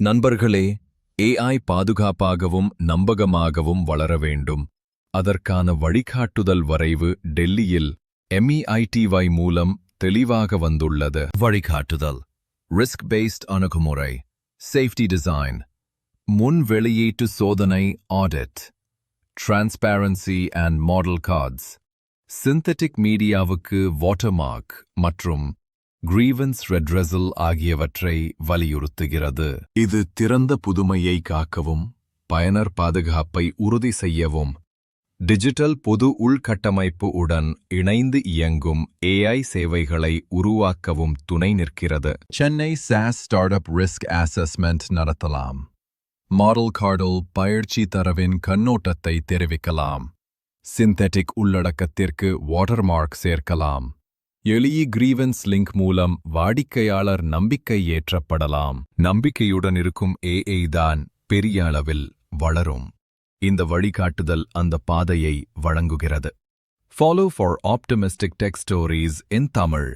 நண்பர்களே ஏஐ பாதுகாப்பாகவும் நம்பகமாகவும் வளர வேண்டும். அதற்கான வழிகாட்டுதல் வரைவு டெல்லியில் எம்இஐடிஒய் மூலம் தெளிவாக வந்துள்ளது. வழிகாட்டுதல். ரிஸ்க் பேஸ்ட் அணுகுமுறை. சேஃப்டி டிசைன் முன் வெளியீட்டு சோதனை audit transparency and model cards synthetic மீடியாவுக்கு வாட்டர்மார்க் மற்றும் கிரீவன்ஸ் ரெட்ரெசல் ஆகியவற்றை வலியுறுத்துகிறது. இது திறந்த புதுமையை காக்கவும் பயனர் பாதுகாப்பை உறுதி செய்யவும் டிஜிட்டல் பொது உள்கட்டமைப்பு உடன் இணைந்து இயங்கும் ஏஐ சேவைகளை உருவாக்கவும் துணை நிற்கிறது. Chennai SaaS startup risk assessment நடத்தலாம். மாடல் கார்டில் பயிற்சி தரவின் கண்ணோட்டத்தை தெரிவிக்கலாம். சிந்தெட்டிக் உள்ளடக்கத்திற்கு வாட்டர்மார்க் சேர்க்கலாம். எளிய கிரீவன்ஸ் லிங்க் மூலம் வாடிக்கையாளர் நம்பிக்கை ஏற்றப்படலாம். நம்பிக்கையுடன் இருக்கும் ஏஐ தான் பெரிய அளவில் வளரும். இந்த வழிகாட்டுதல் அந்த பாதையை வழங்குகிறது. Follow for optimistic tech stories in Tamil